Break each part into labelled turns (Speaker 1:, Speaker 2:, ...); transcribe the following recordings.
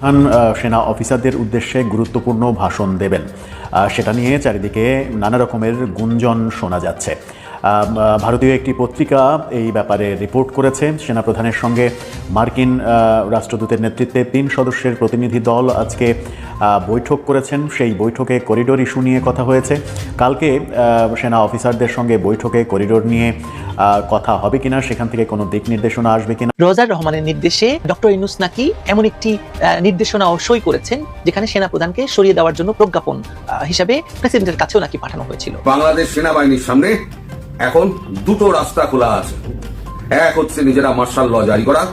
Speaker 1: প্রধান সেনা অফিসারদের উদ্দেশ্যে গুরুত্বপূর্ণ ভাষণ দেবেন। সেটা নিয়ে চারিদিকে নানা রকমের গুঞ্জন শোনা যাচ্ছে। ভারতীয় একটি পত্রিকা এই ব্যাপারে রিপোর্ট করেছে। সেনাপ্রধানের সঙ্গে মার্কিন রাষ্ট্রদূতের নেতৃত্বে তিন সদস্যের প্রতিনিধি দল আজকে আহ, বৈঠক করেছেন। সেই বৈঠকে করিডোর ইস্যু নিয়ে কথা হয়েছে। কালকে আহ, সেনা অফিসারদের সঙ্গে বৈঠকে করিডোর নিয়ে কথা হবে কিনা সেখান থেকে কোনো দিক নির্দেশনা আসবে কিনা?
Speaker 2: রোজার রহমানের নির্দেশে ডক্টর ইনুস নাকি এমন একটি নির্দেশনা সই করেছেন যেখানে সেনাপ্রধানকে সরিয়ে দেওয়ার জন্য প্রজ্ঞাপন হিসাবে প্রেসিডেন্টের কাছেও নাকি পাঠানো হয়েছিল।
Speaker 3: বাংলাদেশ সেনাবাহিনীর সামনে এখন দুটো রাস্তা খোলা আছে। এক হচ্ছে নিজেরা মার্শাল ল জারি করা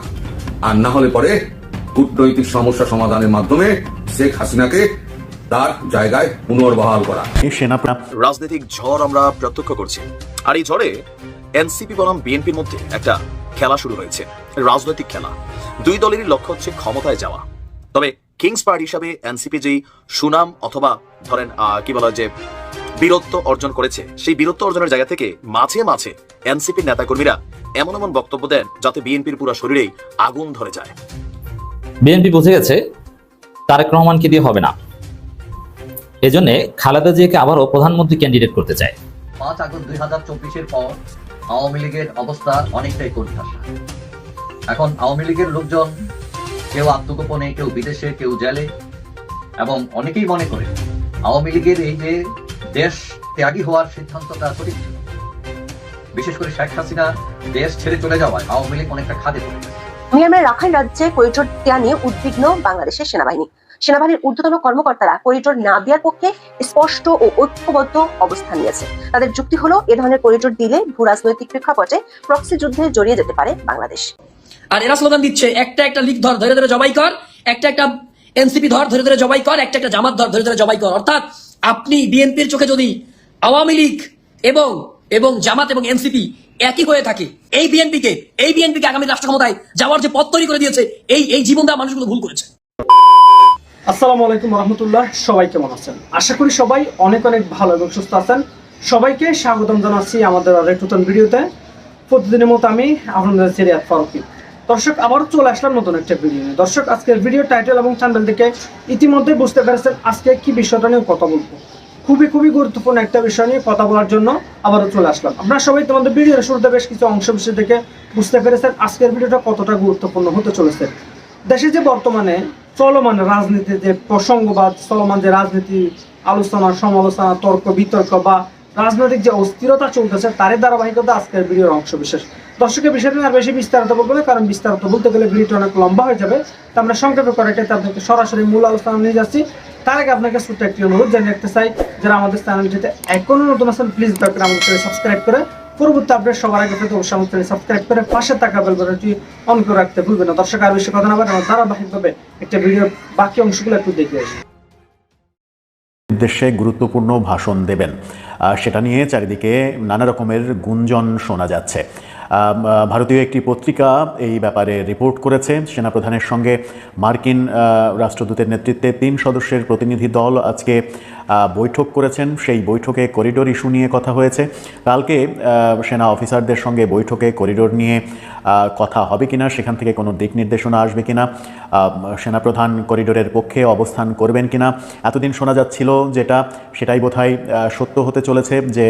Speaker 3: আর না হলে পরে কূটনৈতিক সমস্যা সমাধানের মাধ্যমে শেখ হাসিনাকে তার জায়গায় পুনর্বহাল করা।
Speaker 1: সেনা
Speaker 4: রাজনৈতিক ঝড় আমরা প্রত্যক্ষ করছি। আর এই ঝড়ে এনসিপি বনাম বিএনপির মধ্যে একটা খেলা শুরু হয়েছে রাজনৈতিক খেলা। দুই দলেরই লক্ষ্য হচ্ছে ক্ষমতায় যাওয়া। তবে কিংস পার্টি হিসাবে এনসিপি যেই সুনাম অথবা ধরেন আহ, কি বলা যে বীরত্ব অর্জন করেছে। সেই বীরত্ব অর্জনের জায়গা থেকে মাঝে মাঝে এনসিপির নেতাকর্মীরা এমন এমন বক্তব্য দেন যাতে বিএনপির পুরো শরীরেই আগুন ধরে যায়।
Speaker 5: বিএনপি বুঝে গেছে তারেক রহমানকে দিয়ে হবে না। এজন্য খালেদা জিয়াকে আবারও প্রধানমন্ত্রী ক্যান্ডিডেট করতে চায়।
Speaker 6: পাঁচ আগস্ট দুই হাজার চব্বিশের পর আওয়ামী লীগের অবস্থা অনেকটাই কঠিন। এখন আওয়ামী লীগের লোকজন কেউ আত্মগোপনে কেউ বিদেশে কেউ জেলে এবং অনেকেই মনে করে আওয়ামী লীগের এই যে দেশ ত্যাগী হওয়ার সিদ্ধান্তটা সঠিক ছিল বিশেষ করে শেখ হাসিনা দেশ ছেড়ে চলে যাওয়ায় আওয়ামী লীগ অনেকটা খাদে পড়ে গেছে।
Speaker 7: মিয়ানমারের রাখাইন রাজ্যে করিডোর দেওয়া নিয়ে উদ্বিগ্ন বাংলাদেশের সেনাবাহিনী। সেনাবাহিনীর ঊর্ধ্বতন কর্মকর্তারা করিডোর না দেওয়ার পক্ষে স্পষ্ট ও ঐক্যবদ্ধ অবস্থান নিয়েছে। তাদের যুক্তি হলো এ ধরনের করিডোর দিলে ভূ রাজনৈতিক প্রেক্ষাপটে প্রক্সি যুদ্ধে জড়িয়ে যেতে পারে বাংলাদেশ।
Speaker 8: আর এরা স্লোগান দিচ্ছে একটা একটা লিগ ধর ধরে ধরে জবাই কর একটা একটা এনসিপি ধর ধরে ধরে জবাই কর একটা একটা জামাত ধর ধরে ধরে জবাই কর। অর্থাৎ আপনি বিএনপির চোখে যদি আওয়ামী লীগ এবং এবং জামাত এবং এনসিপি একই হয়ে থাকে, এই বিএনপিকে এই বিএনপিকে আগামী রাষ্ট্র ক্ষমতায় যাওয়ার যে পথ তৈরি করে দিয়েছে, এই এই জীবন দেওয়া মানুষগুলো ভুল করেছে।
Speaker 9: আসসালামু আলাইকুম রহমতুল্লাহ সবাই কেমন আছেন? আশা করি সবাই অনেক অনেক ভালো এবং সুস্থ আছেন। সবাইকে স্বাগতম জানাচ্ছি আমাদের আরেক নতুন ভিডিওতে। প্রতিদিনের মতো আমি আপনাদের সিরিয়াত ফারুকি। দর্শক আবার চলে আসলাম নতুন একটা ভিডিও দর্শক, আজকের ভিডিও টাইটেল এবং চ্যানেল থেকে ইতিমধ্যে বুঝতে পেরেছেন আজকে কি বিষয়টা নিয়ে কথা বলব। খুবই খুবই গুরুত্বপূর্ণ একটা বিষয় নিয়ে কথা বলার জন্য আবারও চলে আসলাম। আপনারা সবাই তোমাদের ভিডিওর শুরুতে বেশ কিছু অংশ বিশেষ দেখে বুঝতে পেরেছেন আজকের ভিডিওটা কতটা গুরুত্বপূর্ণ হতে চলেছে। দেশে যে বর্তমানে চলমান রাজনীতি, যে প্রসঙ্গ বা চলমান যে রাজনীতি, আলোচনা, সমালোচনা, তর্ক, বিতর্ক বা রাজনৈতিক যে অস্থিরতা চলতেছে, তারই ধারাবাহিকতা আজকের ভিডিওর অংশ বিশেষ। দর্শকের বিষয়টা আর বেশি বিস্তারিত বলব না, কারণ বিস্তারিত বলতে গেলে ভিডিওটা অনেক লম্বা হয়ে যাবে। তা আমরা সংক্ষেপে করে কেটে আপনাকে সরাসরি মূল আলোচনা নিয়ে যাচ্ছি। তার আগে আপনাকে ছোট্ট একটি অনুরোধ জানিয়ে রাখতে চাই, যারা আমাদের চ্যানেলটিতে এখনও নতুন আছেন প্লিজ দয়া আমাদের চ্যানেল সাবস্ক্রাইব করে পরবর্তী আপডেট সবার আগে পেতে অবশ্যই আমাদের চ্যানেল সাবস্ক্রাইব করে পাশে থাকা বেল বাটনটি অন করে রাখতে ভুলবেন না। দর্শক, আর বেশি কথা না বলে আমরা ধারাবাহিকভাবে একটা ভিডিওর বাকি অংশগুলো একটু দেখে আসি।
Speaker 1: উদ্দেশ্যে গুরুত্বপূর্ণ ভাষণ দেবেন। সেটা নিয়ে চারিদিকে নানা রকমের গুঞ্জন শোনা যাচ্ছে। ভারতীয় একটি পত্রিকা এই ব্যাপারে রিপোর্ট করেছে। সেনাপ্রধানের সঙ্গে মার্কিন রাষ্ট্রদূতের নেতৃত্বে তিন সদস্যের প্রতিনিধি দল আজকে বৈঠক করেছেন। সেই বৈঠকে করিডোর ইস্যু নিয়ে কথা হয়েছে। কালকে সেনা অফিসারদের সঙ্গে বৈঠকে করিডোর নিয়ে কথা হবে কিনা, সেখান থেকে কোনো দিক নির্দেশনা আসবে কিনা সেনাপ্রধান করিডোরের পক্ষে অবস্থান করবেন কিনা, এতদিন শোনা যাচ্ছিল যেটা, সেটাই বোধহয় সত্য হতে চলেছে যে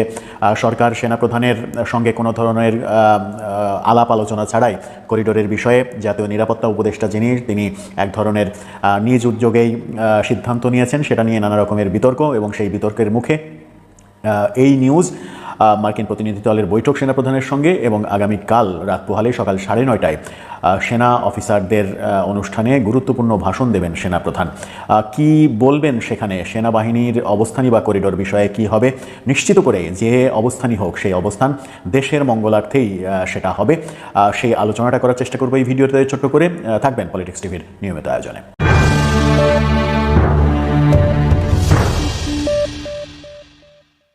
Speaker 1: সরকার সেনাপ্রধানের সঙ্গে কোনো ধরনের আলাপ আলোচনা ছাড়াই করিডোরের বিষয়ে জাতীয় নিরাপত্তা উপদেষ্টা যিনি, তিনি এক ধরনের নিজ উদ্যোগেই সিদ্ধান্ত নিয়েছেন। সেটা নিয়ে নানা রকমের বিতর্ক। এবং সেই বিতর্কের মুখে। এই নিউজ মার্কিন প্রতিনিধি দলের বৈঠক সেনাপ্রধানের সঙ্গে এবং আগামীকাল রাত পোহালে সকাল সাড়ে নয়টায় সেনা অফিসারদের অনুষ্ঠানে গুরুত্বপূর্ণ ভাষণ দেবেন সেনাপ্রধান। কি বলবেন সেখানে? সেনাবাহিনীর অবস্থানই বা করিডোর বিষয়ে কি হবে? নিশ্চিত করে যে অবস্থানই হোক, সেই অবস্থান দেশের মঙ্গলার্থেই সেটা হবে। সেই আলোচনাটা করার চেষ্টা করব এই ভিডিওতে ছোট্ট করে। থাকবেন পলিটিক্স টিভির নিয়মিত আয়োজনে।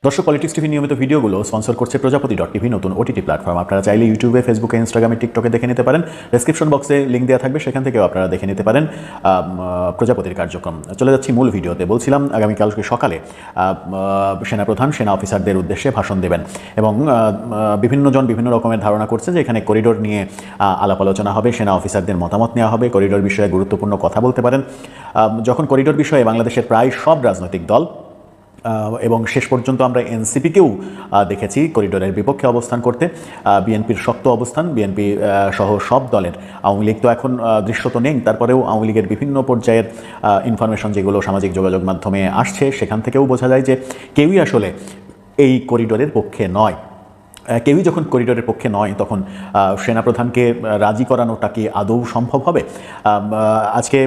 Speaker 1: দর্শক পলিটিক্স টিভি নিয়মিত ভিডিওগুলো স্পন্সর করছে প্রজাপতি ডট টিভি, নতুন ওটিটি প্ল্যাটফর্ম আপনারা চাইলে ইউটিউবে ফেসবুকে ইনস্টাগ্রামে টিকটকে দেখে নিতে পারেন। ডেসক্রিপশন বক্সে লিঙ্ক দেওয়া থাকবে, সেখান থেকেও আপনারা দেখে নিতে পারেন প্রজাপতির কার্যক্রম। চলে যাচ্ছি মূল ভিডিওতে। বলছিলাম আগামীকালকে সকালে সেনাপ্রধান, সেনা অফিসারদের উদ্দেশ্যে ভাষণ দেবেন। এবং বিভিন্নজন বিভিন্ন রকমের ধারণা করছে যে এখানে করিডোর নিয়ে আলাপ আলোচনা হবে, সেনা অফিসারদের মতামত নেওয়া হবে করিডোর বিষয়ে গুরুত্বপূর্ণ কথা বলতে পারেন। যখন করিডোর বিষয়ে বাংলাদেশের প্রায় সব রাজনৈতিক দল এবং শেষ পর্যন্ত আমরা এনসিপিকেও দেখেছি করিডোরের বিপক্ষে অবস্থান করতে। বিএনপির শক্ত অবস্থান, বিএনপি সহ সব দলের। আওয়ামী লীগ তো এখন দৃশ্য দৃশ্যত নেই। তারপরেও আওয়ামী লীগের বিভিন্ন পর্যায়ের ইনফরমেশন যেগুলো সামাজিক যোগাযোগ মাধ্যমে আসছে, সেখান থেকেও বোঝা যায় যে কেউই আসলে এই করিডোরের পক্ষে নয়। কেউই যখন করিডোরের পক্ষে নয়, তখন সেনাপ্রধানকে রাজি করানোটা কি আদৌ সম্ভব হবে? আজকে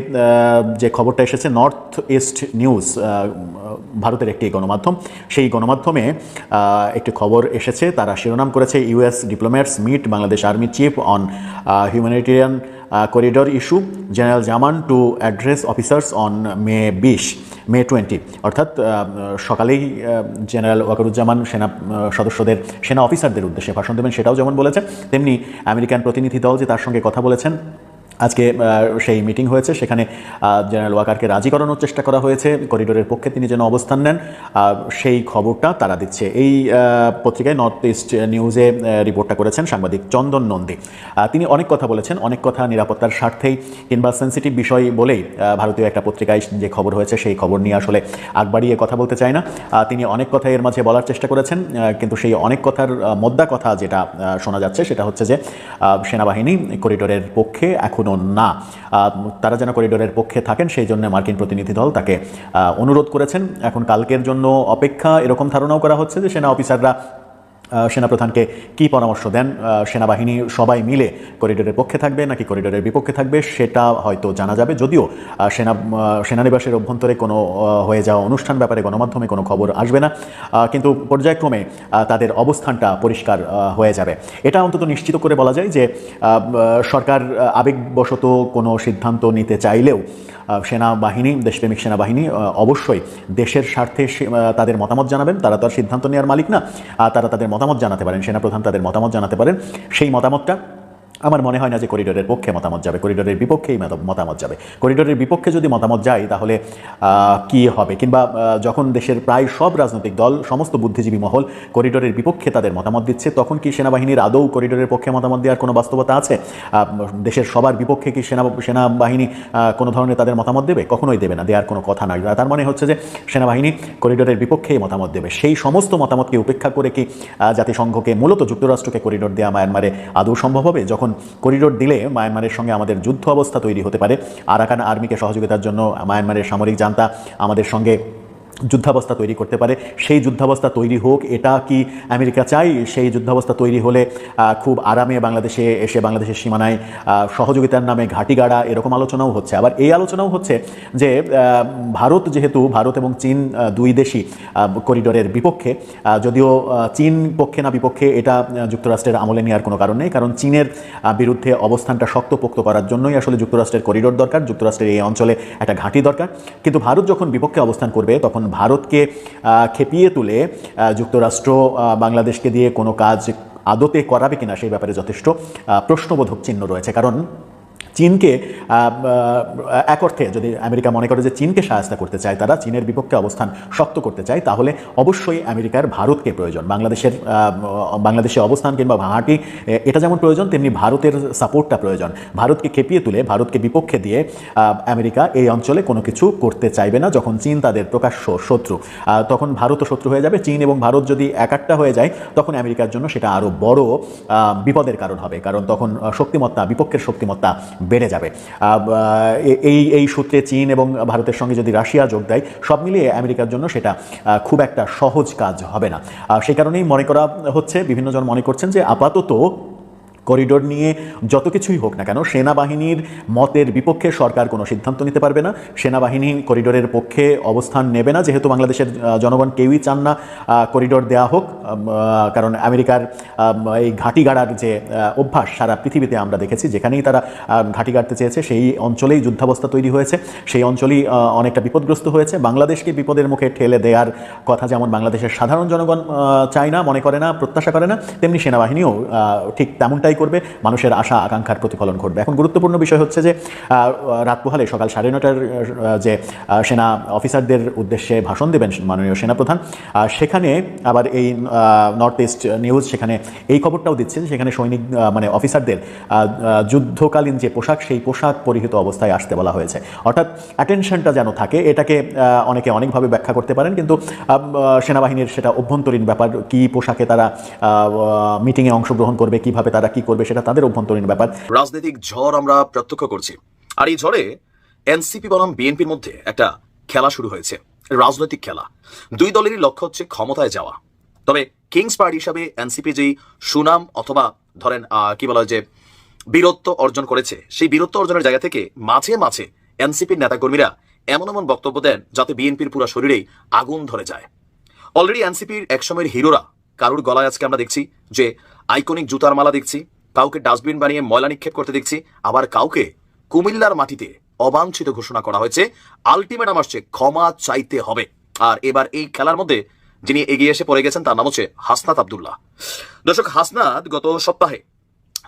Speaker 1: যে খবরটা এসেছে নর্থ ইস্ট নিউজ ভারতের একটি গণমাধ্যম, সেই গণমাধ্যমে একটি খবর এসেছে, তারা শিরোনাম করেছে US diplomats meet Bangladesh army chief on humanitarian corridor issue general Zaman to address officers on May বিশ মে টোয়েন্টি অর্থাৎ সকালেই জেনারেল ওয়াকারুজ্জামান সেনা সদস্যদের, সেনা অফিসারদের উদ্দেশ্যে ভাষণ দেবেন, সেটাও যেমন বলেছেন, তেমনি আমেরিকান প্রতিনিধি দল যে তার সঙ্গে কথা বলেছেন আজকে সেই মিটিং হয়েছে। সেখানে জেনারেল ওয়াকারকে রাজি করানোর চেষ্টা করা হয়েছে। করিডোরের পক্ষে তিনি যেন অবস্থান নেন সেই খবরটা তারা দিচ্ছে। এই পত্রিকায় নর্থ ইস্ট নিউজে রিপোর্টটা করেছেন সাংবাদিক চন্দন নন্দী। তিনি অনেক কথা বলেছেন, অনেক কথা নিরাপত্তার স্বার্থেই কিংবা সেন্সিটিভ বিষয় বলেই ভারতীয় একটা পত্রিকায় যে খবর হয়েছে, সেই খবর নিয়ে আসলে আগ বাড়িয়ে কথা বলতে চায় না। তিনি অনেক কথা এর মাঝে বলার চেষ্টা করেছেন কিন্তু সেই অনেক কথার মোদ্দা কথা যেটা শোনা যাচ্ছে, সেটা হচ্ছে যে সেনাবাহিনী করিডোরের পক্ষে এখনও না তারা যেন করিডোরের পক্ষে থাকেন, সেই জন্য মার্কিন প্রতিনিধি দল তাকে অনুরোধ করেছেন। এখন কালকের জন্য অপেক্ষা, এরকম ধারণাও করা হচ্ছে যে সেনা অফিসাররা সেনাপ্রধানকে কি পরামর্শ দেন? সেনাবাহিনী সবাই মিলে করিডোরের পক্ষে থাকবে নাকি করিডোরের বিপক্ষে থাকবে সেটা হয়তো জানা যাবে। যদিও সেনা সেনানিবাসের অভ্যন্তরে কোনো হয়ে যাওয়া অনুষ্ঠান ব্যাপারে গণমাধ্যমে কোনো খবর আসবে না। কিন্তু পর্যায়ক্রমে তাদের অবস্থানটা পরিষ্কার হয়ে যাবে। এটা অন্তত নিশ্চিত করে বলা যায় যে সরকার আবেগবশত কোনো সিদ্ধান্ত নিতে চাইলেও সেনাবাহিনী দেশপ্রেমিক সেনাবাহিনী অবশ্যই দেশের স্বার্থে তাদের মতামত জানাবেন। তারা তো আর সিদ্ধান্ত নেওয়ার মালিক না। তারা তাদের মতামত জানাতে পারেন। সেনাপ্রধান তাদের মতামত জানাতে পারেন। সেই মতামতটা আমার মনে হয় না যে করিডোরের পক্ষে মতামত যাবে। করিডোরের বিপক্ষেই মত- মতামত যাবে। করিডোরের বিপক্ষে যদি মতামত যায়, তাহলে কি হবে? কিংবা যখন দেশের প্রায় সব রাজনৈতিক দল, সমস্ত বুদ্ধিজীবী মহল করিডোরের বিপক্ষে তাদের মতামত দিচ্ছে, তখন কি সেনাবাহিনীর আদৌ করিডোরের পক্ষে মতামত দেওয়ার কোনো বাস্তবতা আছে? দেশের সবার বিপক্ষে কি সেনা সেনাবাহিনী কোনো ধরনের তাদের মতামত দেবে? কখনোই দেবে না, দেওয়ার কোনো কথা নয় তার মানে হচ্ছে যে, সেনাবাহিনী করিডোরের বিপক্ষেই মতামত দেবে। সেই সমস্ত মতামতকে উপেক্ষা করে কি জাতিসংঘকে, মূলত যুক্তরাষ্ট্রকে করিডোর দেওয়া মায়ানমারে আদৌ সম্ভব হবে? যখন করিডোর দিলে মায়ানমারের সঙ্গে আমাদের যুদ্ধ অবস্থা তৈরি হতে পারে, আরাকান আর্মিকে সহযোগিতার জন্য মায়ানমারের সামরিক জান্তা আমাদের সঙ্গে যুদ্ধাবস্থা তৈরি করতে পারে। সেই যুদ্ধাবস্থা তৈরি হোক, এটা কি আমেরিকা চাই সেই যুদ্ধাবস্থা তৈরি হলে খুব আরামে বাংলাদেশে এসে বাংলাদেশের সীমানায় সহযোগিতার নামে ঘাঁটি গাড়া এরকম আলোচনাও হচ্ছে। আবার এই আলোচনাও হচ্ছে যে ভারত যেহেতু, ভারত এবং চীন দুই দেশই করিডোরের বিপক্ষে যদিও চীন পক্ষে না বিপক্ষে এটা যুক্তরাষ্ট্রের আমলে নেওয়ার কোনো কারণ নেই। কারণ চীনের বিরুদ্ধে অবস্থানটা শক্তপোক্ত করার জন্যই আসলে যুক্তরাষ্ট্রের করিডোর দরকার, যুক্তরাষ্ট্রের এই অঞ্চলে একটা ঘাঁটি দরকার। কিন্তু ভারত যখন বিপক্ষে অবস্থান করবে, তখন ভারতকে খেপিয়ে তুলে যুক্তরাষ্ট্র বাংলাদেশকে দিয়ে কোনো কাজ আদতে করাবে কিনা সেই ব্যাপারে যথেষ্ট প্রশ্নবোধক চিহ্ন রয়েছে। কারণ চীনকে এক অর্থে যদি আমেরিকা মনে করে যে চীনকে সাহায্য করতে চায়, তারা চীনের বিপক্ষে অবস্থান শক্ত করতে চায়, তাহলে অবশ্যই আমেরিকার ভারতকে প্রয়োজন। বাংলাদেশের বাংলাদেশে অবস্থান কিংবা ভাঙাটি এটা যেমন প্রয়োজন, তেমনি ভারতের সাপোর্টটা প্রয়োজন। ভারতকে খেপিয়ে তুলে, ভারতকে বিপক্ষে দিয়ে আমেরিকা এই অঞ্চলে কোনো কিছু করতে চাইবে না যখন চীন তাদের প্রকাশ্য শত্রু। তখন ভারতও শত্রু হয়ে যাবে। চীন এবং ভারত যদি একাট্টা হয়ে যায়, তখন আমেরিকার জন্য সেটা আরও বড় বিপদের কারণ হবে। কারণ তখন শক্তিমত্তা, বিপক্ষের শক্তিমত্তা বেড়ে যাবে। এই এই সূত্রে চীন এবং ভারতের সঙ্গে যদি রাশিয়া যোগ দেয়, সব মিলিয়ে আমেরিকার জন্য সেটা খুব একটা সহজ কাজ হবে না। সে কারণেই মনে করা হচ্ছে বিভিন্নজন মনে করছেন যে আপাতত করিডোর নিয়ে যত কিছুই হোক না কেন, সেনাবাহিনীর মতের বিপক্ষে সরকার কোনো সিদ্ধান্ত নিতে পারবে না। সেনাবাহিনী করিডোরের পক্ষে অবস্থান নেবে না। যেহেতু বাংলাদেশের জনগণ কেউই চান না করিডোর দেওয়া হোক কারণ আমেরিকার এই ঘাঁটি গাড়ার যে অভ্যাস সারা পৃথিবীতে আমরা দেখেছি, যেখানেই তারা ঘাঁটি গাড়তে চেয়েছে, সেই অঞ্চলেই যুদ্ধাবস্থা তৈরি হয়েছে। সেই অঞ্চলেই অনেকটা বিপদগ্রস্ত হয়েছে। বাংলাদেশকে বিপদের মুখে ঠেলে দেওয়ার কথা যেমন বাংলাদেশের সাধারণ জনগণ চায় না, মনে করে না, প্রত্যাশা করে না, তেমনি সেনাবাহিনীও ঠিক তেমনটাই করবে, মানুষের আশা, আকাঙ্ক্ষার প্রতিফলন ঘটবে। এখন গুরুত্বপূর্ণ বিষয় হচ্ছে যে রাত পোহালে সকাল সাড়ে নটার যে সেনা অফিসারদের উদ্দেশ্যে ভাষণ দেবেন মাননীয় সেনাপ্রধান। সেখানে আবার এই নর্থ ইস্ট নিউজ সেখানে এই খবরটাও দিচ্ছে যে সেখানে সৈনিক মানে অফিসারদের যুদ্ধকালীন যে পোশাক, সেই পোশাক পরিহিত অবস্থায় আসতে বলা হয়েছে। অর্থাৎ অ্যাটেনশনটা যেন থাকে, এটাকে অনেকে অনেকভাবে ব্যাখ্যা করতে পারেন, কিন্তু সেনাবাহিনীর সেটা অভ্যন্তরীণ ব্যাপার, কি পোশাকে তারা মিটিংয়ে অংশগ্রহণ করবে, কীভাবে তারা কি করবে সেটা তাদের অভ্যন্তরীণ ব্যাপার।
Speaker 4: রাজনৈতিক ঝড় আমরা প্রত্যক্ষ করছি। আর এই ঝড়ে এনসিপি বনাম বিএনপির মধ্যে একটা খেলা শুরু হয়েছে, রাজনৈতিক খেলা। দুই দলেরই লক্ষ্য হচ্ছে ক্ষমতায় যাওয়া। তবে কিংস পার্টি হিসাবে এনসিপি যেই সুনাম অথবা ধরেন কি বলা হয় যে বীরত্ব অর্জন করেছে, সেই বীরত্ব অর্জনের জায়গা থেকে মাঝে মাঝে এনসিপির নেতাকর্মীরা এমন এমন বক্তব্য দেন যাতে বিএনপির পুরো শরীরেই আগুন ধরে যায়। অলরেডি এনসিপির একসময়ের হিরোরা কারুর গলায় আজকে আমরা দেখছি যে আইকনিক জুতার মালা দেখছি কাউকে ডাস্টবিন বানিয়ে ময়লা নিক্ষেপ করতে দেখছি, আবার কাউকে কুমিল্লার মাটিতে অবাঞ্ছিত ঘোষণা করা হয়েছে, আলটিমেটাম আসছে, ক্ষমা চাইতে হবে। আর এবার এই খেলার মধ্যে যিনি এগিয়ে এসে পড়ে গেছেন, তার নাম হচ্ছে হাসনাত আবদুল্লাহ। দর্শক, হাসনাত গত সপ্তাহে,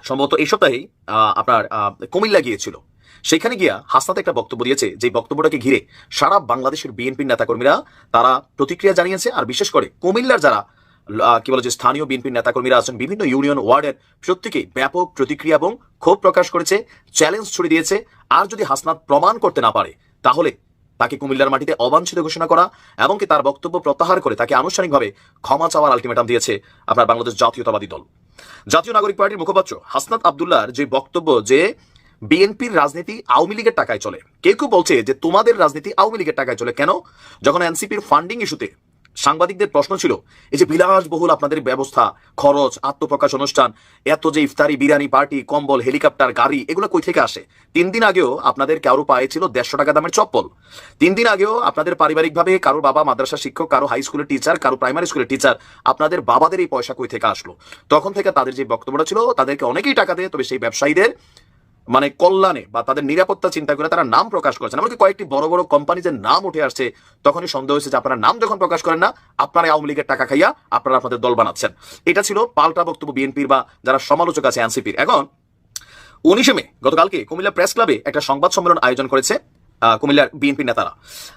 Speaker 4: সম্ভবত এই সপ্তাহেই আপনার কুমিল্লা গিয়েছিল। সেখানে গিয়া হাসনাত একটা বক্তব্য দিয়েছে, যে বক্তব্যটাকে ঘিরে সারা বাংলাদেশের বিএনপির নেতাকর্মীরা তারা প্রতিক্রিয়া জানিয়েছে, আর বিশেষ করে কুমিল্লার যারা কি বলে যে স্থানীয় বিএনপির নেতাকর্মীরা আছেন, বিভিন্ন ইউনিয়ন ওয়ার্ডের প্রত্যেকেই ব্যাপক প্রতিক্রিয়া এবং ক্ষোভ প্রকাশ করেছে, চ্যালেঞ্জ ছুড়ে দিয়েছে। আর যদি হাসনাত প্রমাণ করতে না পারে, তাহলে তাকে কুমিল্লার মাটিতে অবাঞ্ছিত ঘোষণা করা এমনকি তার বক্তব্য প্রত্যাহার করে তাকে আনুষ্ঠানিকভাবে ক্ষমা চাওয়ার আলটিমেটাম দিয়েছে আপনার বাংলাদেশ জাতীয়তাবাদী দল। জাতীয় নাগরিক পার্টির মুখপাত্র হাসনাত আবদুল্লাহর যে বক্তব্য যে বিএনপির রাজনীতি আওয়ামী লীগের টাকায় চলে, কেউ কেউ বলছে যে তোমাদের রাজনীতি আওয়ামী লীগের টাকায় চলে কেন? যখন এনসিপির ফান্ডিং ইস্যুতে সাংবাদিকদের প্রশ্ন ছিল, এই যে বিলাসবহুল আপনাদের ব্যবস্থা, খরচ, আত্মপ্রকাশ অনুষ্ঠান, এত যে ইফতারি, বিরিয়ানি, পার্টি, কম্বল, হেলিকপ্টার, গাড়ি, এগুলো কই থেকে আসে? তিন দিন আগেও আপনাদের কারও পায়ে ছিল দেড়শো টাকা দামের চপ্পল। তিন দিন আগেও আপনাদের পারিবারিকভাবে কারও বাবা, মাদ্রাসা শিক্ষক, কারও হাই স্কুলের টিচার, কারও প্রাইমারি স্কুলের টিচার, আপনাদের বাবাদের এই পয়সা কই থেকে আসলো? তখন থেকে তাদের যে বক্তব্যটা ছিল, তাদেরকে অনেকেই টাকা দেয়, তবে সেই ব্যবসায়ীদের মানে কল্যাণে বা তাদের নিরাপত্তা চিন্তা করে তারা নাম প্রকাশ করেছেন। এমনকি কয়েকটি বড় বড় কোম্পানিজের নাম উঠে আসছে, তখনই সন্দেহ হয়েছে যে আপনারা নাম যখন প্রকাশ করেন না, আপনারা আওয়ামী লীগের টাকা খাইয়া আপনারা আপনাদের দল বানাচ্ছেন। এটা ছিল পাল্টা বক্তব্য বিএনপির বা যারা সমালোচক আছে এনসিপির। এখন, উনিশে মে, গতকালকে কুমিল্লা প্রেস ক্লাবে একটা সংবাদ সম্মেলন আয়োজন করেছে কুমিল্লার বিএনপি নেতারা।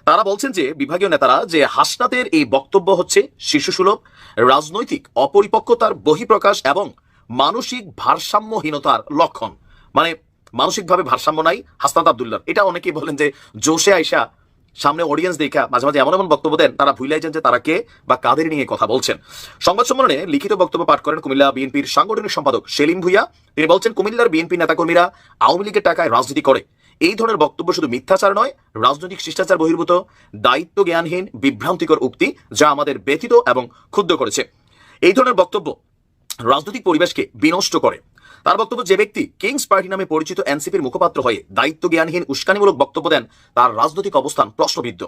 Speaker 4: তারা বলছেন যে, বিভাগীয় নেতারা যে হাসনাতের এই বক্তব্য হচ্ছে শিশুসুলভ, রাজনৈতিক অপরিপক্কতার বহিঃপ্রকাশ এবং মানসিক ভারসাম্যহীনতার লক্ষণ। মানে মানসিকভাবে ভারসাম্য নাই, হাসনাত আবদুল্লাহ। এটা অনেকেই বলেন যে, জোশে আইসা সামনে অডিয়েন্স দেখা মাঝে মাঝে এমন এমন বক্তব্য দেন, তারা ভুলাই যান যে তারা কে বা কাদের নিয়ে কথা বলছেন। সংবাদ সম্মেলনে লিখিত বক্তব্য পাঠ করেন কুমিল্লা বিএনপির সাংগঠনিক সম্পাদক সেলিম ভুইয়া। তিনি বলছেন, কুমিল্লার বিএনপি নেতাকর্মীরা আওয়ামী লীগের টাকায় রাজনীতি করে। এই ধরনের বক্তব্য শুধু মিথ্যাচার নয়, রাজনৈতিক শিষ্টাচার বহির্ভূত, দায়িত্ব জ্ঞানহীন, বিভ্রান্তিকর উক্তি যা আমাদের ব্যথিত এবং ক্ষুব্ধ করেছে। এই ধরনের বক্তব্য রাজনৈতিক পরিবেশকে বিনষ্ট করে। তার বক্তব্য যে ব্যক্তি কিংস পার্টি নামে পরিচিত এনসিপির মুখপাত্র হয়ে দায়িত্ব জ্ঞানহীন, উস্কানিমূলক বক্তব্য দেন, তার রাজনৈতিক অবস্থান প্রশ্নবিদ্ধ।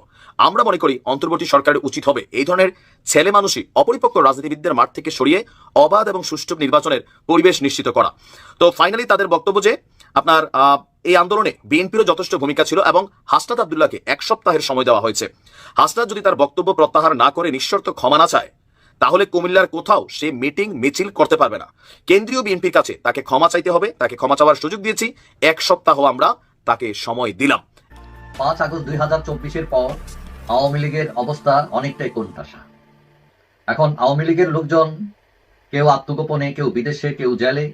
Speaker 4: আমরা মনে করি অন্তর্বর্তী সরকারের উচিত হবে এই ধরনের ছেলে মানুষই অপরিপক্ক রাজনীতিবিদদের মাঠ থেকে সরিয়ে অবাধ এবং সুষ্ঠু নির্বাচনের পরিবেশ নিশ্চিত করা। তো ফাইনালি তাদের বক্তব্য যে আপনার এই আন্দোলনে বিএনপিরও যথেষ্ট ভূমিকা ছিল এবং হাসনাত আবদুল্লাহকে এক সপ্তাহের সময় দেওয়া হয়েছে। হাসনাত যদি তার বক্তব্য প্রত্যাহার না করে, নিঃশর্ত ক্ষমা না চায় তাহলে কুমিল্লার কোথাও সে মিটিং মিছিল করতে পারবে না। কেন্দ্রীয় বিএনপির কাছে তাকে ক্ষমা চাইতে হবে, তাকে ক্ষমা চাওয়ার সুযোগ দিয়েছি। এক সপ্তাহ আমরা তাকে সময় দিলাম।
Speaker 6: পাঁচ আগস্ট দুই হাজার চব্বিশের পর আওয়ামী লীগের অবস্থা অনেকটাই কোণঠাসা। এখন আওয়ামী লীগের লোকজন কেউ আত্মগোপনে, কেউ বিদেশে, কেউ জেলে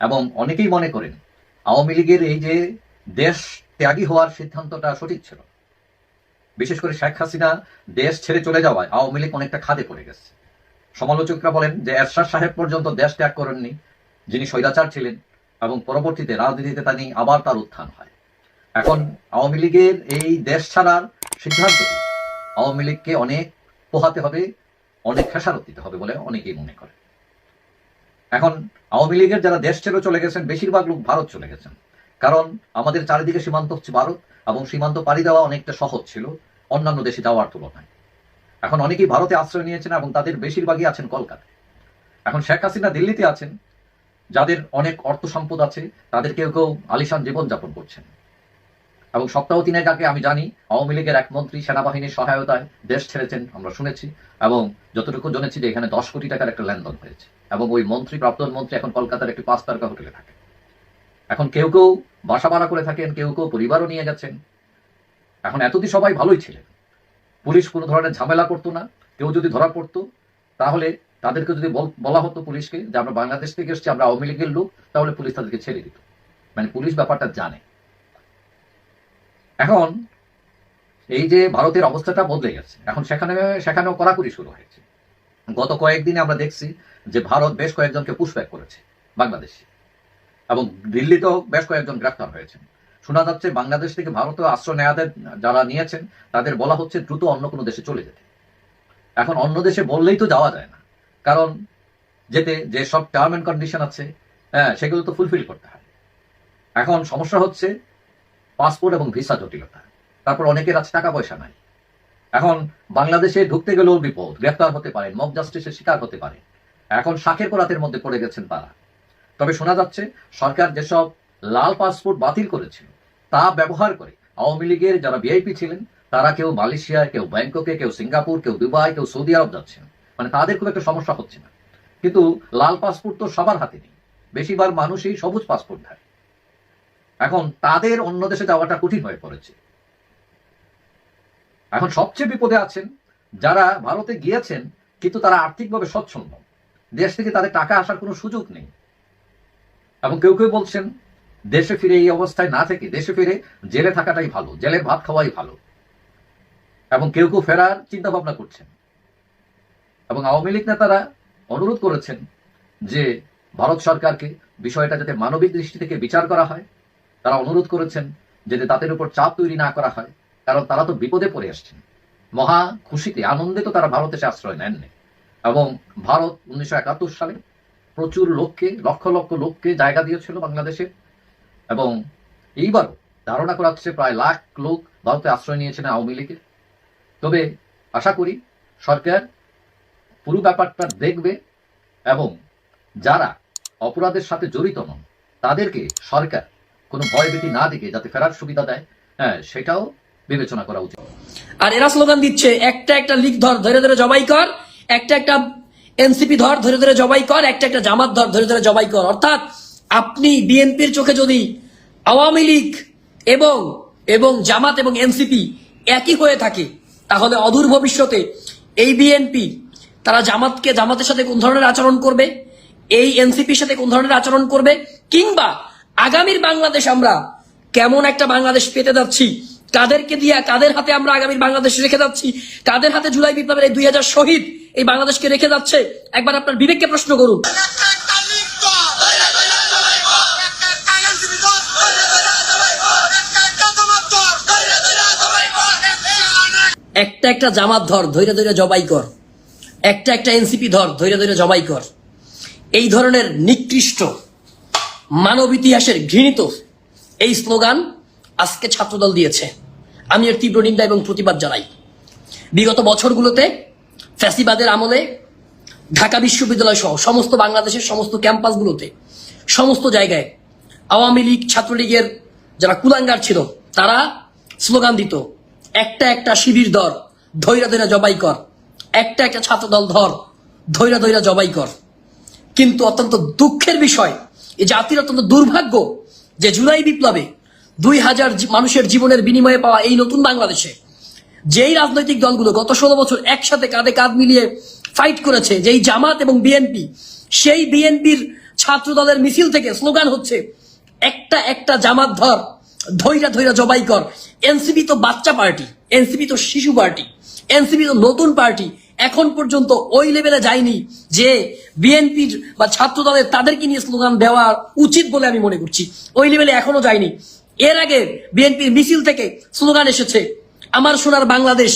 Speaker 6: এবং অনেকেই মনে করেন আওয়ামী লীগের এই যে দেশ ত্যাগী হওয়ার সিদ্ধান্তটা সঠিক ছিল বিশেষ করে শেখ হাসিনা দেশ ছেড়ে চলে যাওয়ায় আওয়ামী লীগ অনেকটা খাদে পড়ে গেছে। সমালোচকরা বলেন যে এরশাদ সাহেব পর্যন্ত দেশ ত্যাগ করেননি, যিনি স্বৈরাচার ছিলেন, এবং পরবর্তীতে রাজনীতিতে তা নিয়ে আবার তার উত্থান হয়। এখন আওয়ামী লীগের এই দেশ ছাড়ার সিদ্ধান্তটি আওয়ামী লীগকে অনেক পোহাতে হবে, অনেক খেসারত দিতে হবে বলে অনেকেই মনে করে। এখন আওয়ামী লীগের যারা দেশ ছেড়ে চলে গেছেন, বেশিরভাগ লোক ভারত চলে গেছেন। কারণ আমাদের চারিদিকে সীমান্ত হচ্ছে ভারত এবং সীমান্ত পাড়ি দেওয়া অনেকটা সহজ ছিল, অন্যান্য দেশে যাওয়ার তুলনায়। এখন অনেকেই ভারতে আশ্রয় নিয়েছেন এবং তাদের বেশিরভাগই আছেন কলকাতায়। এখন শেখ হাসিনা দিল্লিতে আছেন, যাদের অনেক অর্থ সম্পদ আছে, তাদের কেউ কেউ আলিশান জীবনযাপন করছেন। এবং সপ্তাহ তিনেক আগে আমি জানি, আওয়ামী লীগের এক মন্ত্রী সেনাবাহিনীর সহায়তায় দেশ ছেড়েছেন, আমরা শুনেছি, এবং যতটুকু জেনেছি যে এখানে দশ কোটি টাকার একটা লেনদেন হয়েছে। এবং ওই মন্ত্রী প্রাক্তন মন্ত্রী এখন কলকাতার একটি পাঁচ তারকা হোটেলে থাকে। এখন কেউ কেউ বাসা ভাড়া করে থাকেন, কেউ কেউ পরিবারও নিয়ে গেছেন। এখন এতদিন সবাই ভালোই ছিলেন। পুলিশ কোনো ধরনের ঝামেলা করতো না। কেউ যদি ধরা পড়তো, তাহলে তাদেরকে যদি বলা হতো পুলিশকে যে আমরা বাংলাদেশ থেকে এসেছি, আমরা আওয়ামী লীগের লোক, তাহলে পুলিশ তাদেরকে ছেড়ে দিত। মানে পুলিশ ব্যাপারটা জানে। এখন এই যে ভারতের অবস্থাটা বদলে গেছে, এখন সেখানে, সেখানেও কড়াকড়ি শুরু হয়েছে। গত কয়েকদিনে আমরা দেখছি যে ভারত বেশ কয়েকজনকে পুষব্যাক করেছে, বাংলাদেশে। এবং দিল্লিতেও বেশ কয়েকজন গ্রেফতার হয়েছেন। শোনা যাচ্ছে বাংলাদেশ থেকে ভারতে আশ্রয় নেয়াদের যারা নিয়েছেন, তাদের বলা হচ্ছে দ্রুত অন্য কোনো দেশে চলে যেতে। এখন অন্য দেশে বললেই তো যাওয়া যায় না। কারণ যেতে যে সব টার্ম এন্ড কন্ডিশন আছে হ্যাঁ সেগুলো তো ফুলফিল করতে হয়। এখন সমস্যা হচ্ছে পাসপোর্ট এবং ভিসা জটিলতা। তারপর অনেকের আছে টাকা পয়সা নাই। এখন বাংলাদেশে ঢুকতে গেলেও বিপদ। গ্রেফতার হতে পারেন মব জাস্টিসের শিকার হতে পারে এখন শাখের করাতের মধ্যে পড়ে গেছেন তারা। তবে শোনা যাচ্ছে, সরকার যেসব লাল পাসপোর্ট বাতিল করেছিল তা ব্যবহার করে আওয়ামী লীগের যারা ভিআইপি ছিলেন, তারা কেউ মালয়েশিয়া কেউ ব্যাংককে, কেউ সিঙ্গাপুর, কেউ দুবাই, কেউ সৌদি আরব যাচ্ছেন। মানে তাদের খুব একটা সমস্যা হচ্ছে না। কিন্তু লাল পাসপোর্ট তো সবার হাতে নেই। বেশিরভাগ মানুষই সবুজ পাসপোর্ট ধারে। এখন তাদের অন্য দেশে যাওয়াটা কঠিন হয়ে পড়েছে। এখন সবচেয়ে বিপদে আছেন যারা ভারতে গিয়েছেন, কিন্তু তারা আর্থিকভাবে সচ্ছন্ন দেশ থেকে তাদের টাকা আসার কোনো সুযোগ নেই। এবং কেউ কেউ বলছেন, দেশে ফিরে এই অবস্থায় না থেকে দেশে ফিরে জেলে থাকাটাই ভালো জেলের ভাত খাওয়াই ভালো। এবং কেউ কেউ ফেরার চিন্তা ভাবনা করছেন। এবং আওয়ামী লীগ নেতারা অনুরোধ করেছেন যে, ভারত সরকারকে বিষয়টা যাতে মানবিক দৃষ্টি থেকে বিচার করা হয়। তারা অনুরোধ করেছেন যাতে তাদের উপর চাপ তৈরি না করা হয়, কারণ তারা তো বিপদে পড়ে আসছেন। মহা খুশিতে আনন্দে তো তারা ভারতে এসে আশ্রয় নেননি। এবং ভারত উনিশশো একাত্তর সালে প্রচুর লোককে, লক্ষ লক্ষ লোককে জায়গা দিয়েছিল বাংলাদেশে। এবং এইবারও ধারণা করা হচ্ছে প্রায় লাখ লোক ভারতে আশ্রয় নিয়েছেন আওয়ামী লীগের তবে আশা করি সরকার পুরো ব্যাপারটা দেখবে এবং যারা অপরাধের সাথে জড়িত নন, তাদেরকে সরকার কোনো ভয়ভীতি না দিকে যাতে ফেরার সুবিধা দেয় হ্যাঁ সেটাও বিবেচনা করা উচিত।
Speaker 8: আর এরা স্লোগান দিচ্ছে, একটা একটা লিগ ধর, ধরে ধরে জবাই কর, একটা একটা এনসিপি ধর ধরে ধরে জবাই কর, একটা একটা জামাত ধর ধরে ধরে জবাই কর। অর্থাৎ আপনি বিএনপির চোখে যদি আওয়ামী লীগ এবং এবং জামাত এবং এনসিপি একই হয়ে থাকে, তাহলে অদূর ভবিষ্যতে এই বিএনপি তারা জামাতকে, জামাতের সাথে কোন ধরনের আচরণ করবে? এই এনসিপির সাথে কোন ধরনের আচরণ করবে? কিংবা আগামীর বাংলাদেশ আমরা কেমন একটা বাংলাদেশ পেতে যাচ্ছি? কাদেরকে দিয়া, কাদের হাতে আমরা আগামীর বাংলাদেশ রেখে যাচ্ছি? কাদের হাতে জুলাই বিপ্লবের এই দুই হাজার শহীদ এই বাংলাদেশকে রেখে যাচ্ছে, একবার আপনার বিবেককে প্রশ্ন করুন। একটা একটা জামাত ধর, ধৈর্য ধৈর্য জবাই কর। একটা একটা এনসিপি ধর, ধৈর্য ধৈর্য জবাই কর। এই ধরনের নিকৃষ্ট, মানব ইতিহাসের ঘৃণিত এই স্লোগান আজকে ছাত্রদল দিয়েছে। আমি এর তীব্র নিন্দা এবং প্রতিবাদ জানাই। বিগত বছরগুলোতে ফ্যাসিবাদের আমলে ঢাকা বিশ্ববিদ্যালয় সহ সমস্ত বাংলাদেশের সমস্ত ক্যাম্পাসগুলোতে, সমস্ত জায়গায় আওয়ামী লীগ ছাত্রলীগের যারা কুলাঙ্গার ছিল, তারা স্লোগান দিত, একটা একটা শিবির ধর, ধৈরা ধৈরা জবাই কর, একটা একটা ছাত্রদল ধর, ধৈরা ধৈরা জবাই কর। কিন্তু অত্যন্ত দুঃখের বিষয় এই জাতির অত্যন্ত দুর্ভাগ্য যে জুলাই বিপ্লবে দুই হাজার মানুষের জীবনের বিনিময়ে পাওয়া এই নতুন বাংলাদেশে যেই রাজনৈতিক দলগুলো গত ষোলো বছর একসাথে কাঁধে কাঁধ মিলিয়ে ফাইট করেছে, যেই জামাত এবং বিএনপি সেই বিএনপির ছাত্র দলের মিছিল থেকে স্লোগান হচ্ছে, একটা একটা জামাত ধর, ধৈরা ধৈরা জবাই কর। এনসিপি তো বাচ্চা পার্টি এনসিপি তো শিশু পার্টি এনসিপি তো নতুন পার্টি। এখন পর্যন্ত ওই লেভেলে যায়নি যে বিএনপির বা ছাত্র দলের তাদেরকে নিয়ে স্লোগান দেওয়া উচিত বলে আমি মনে করছি। ওই লেভেলে এখনও যায়নি। এর আগে বিএনপির মিছিল থেকে স্লোগান এসেছে আমার সোনার বাংলাদেশ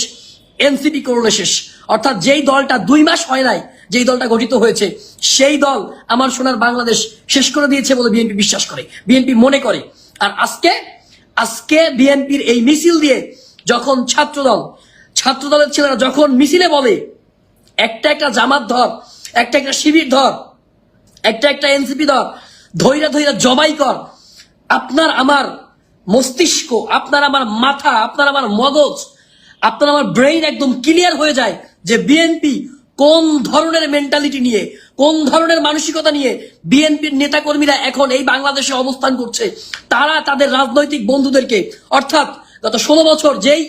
Speaker 8: এনসিপি করলে শেষ। অর্থাৎ যেই দলটা দুই মাস হয় নাই, যেই দলটা গঠিত হয়েছে, সেই দল আমার সোনার বাংলাদেশ শেষ করে দিয়েছে বলে বিএনপি বিশ্বাস করে, বিএনপি মনে করে। আর আজকে আজকে বিএনপির এই মিছিল দিয়ে যখন ছাত্রদল, ছাত্রদলের ছেলেরা যখন মিছিলে বলে, একটা একটা জামাত ধর, একটা একটা শিবির ধর, একটা একটা এনসিপি ধর, ধৈরা ধৈরা জবাই কর, আপনার, আমার মস্তিষ্ক, আপনার আমার মাথা, আপনার আমার মগজ, আপনার আমার ব্রেইন একদম ক্লিয়ার হয়ে যায় যে বিএনপি কোন ধরনের মেন্টালিটি নিয়ে, কোন ধরনের মানসিকতা নিয়ে বিএনপির নেতাকর্মীরা এখন এই বাংলাদেশে অবস্থান করছে। তারা তাদের রাজনৈতিক বন্ধুদেরকে, অর্থাৎ গত ষোলো বছর যেই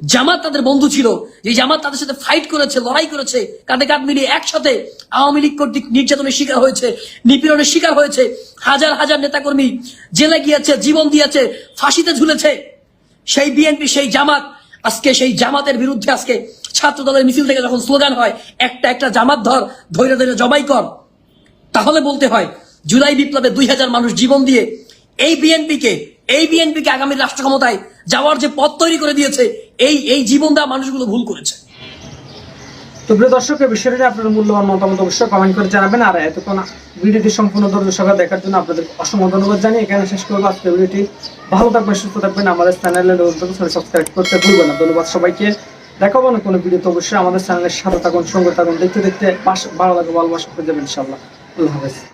Speaker 8: জামাত তাদের বন্ধু ছিল, যে জামাত তাদের সাথে ফাইট করেছে, লড়াই করেছে, কাঁধে কাঁধ মিলিয়ে একসাথে আওয়ামী লীগ কর্তৃক নির্যাতনের শিকার হয়েছে, নিপীড়নের শিকার হয়েছে। হাজার হাজার নেতাকর্মী জেলে গিয়েছে, জীবন দিয়েছে, ফাঁসিতে ঝুলেছে। সেই বিএনপি, সেই জামাত, আজকে সেই জামাতের বিরুদ্ধে আজকে ছাত্র দলের মিছিল থেকে যখন স্লোগান হয়, একটা একটা জামাত ধর, ধৈর্য ধৈর্য জবাই কর। তাহলে বলতে হয়, জুলাই বিপ্লবে দুই হাজার মানুষ জীবন দিয়ে এই বিএনপিকে এই বিএনপিকে আগামী রাষ্ট্র ক্ষমতায় যাওয়ার যে পথ তৈরি করে দিয়েছে এই এই জীবন দেওয়া মানুষগুলো ভুল করেছে।
Speaker 9: তো প্রিয় দর্শক এই বিষয়টি নিয়ে আপনাদের মূল্যবান মতামত অবশ্যই কমেন্ট করে জানাবেন। আর এতক্ষণ ভিডিওটি সম্পূর্ণ সহকারে দেখার জন্য আপনাদের অসংখ্য ধন্যবাদ জানিয়ে এখানে শেষ করব। আজকে ভিডিওটি ভালো থাকবেন, সুস্থ থাকবেন। আমাদের চ্যানেলে সাবস্ক্রাইব করতে ভুলবেন না। ধন্যবাদ সবাইকে। দেখাবো না কোনো ভিডিও তো অবশ্যই। আমাদের চ্যানেলের সাথে থাকুন, সঙ্গে থাকুন। দেখতে দেখতে পাশ- ভালো লাগবে ভালোবাসা পেয়ে যাবেন ইনশাল্লাহ আল্লাহ হাফেজ।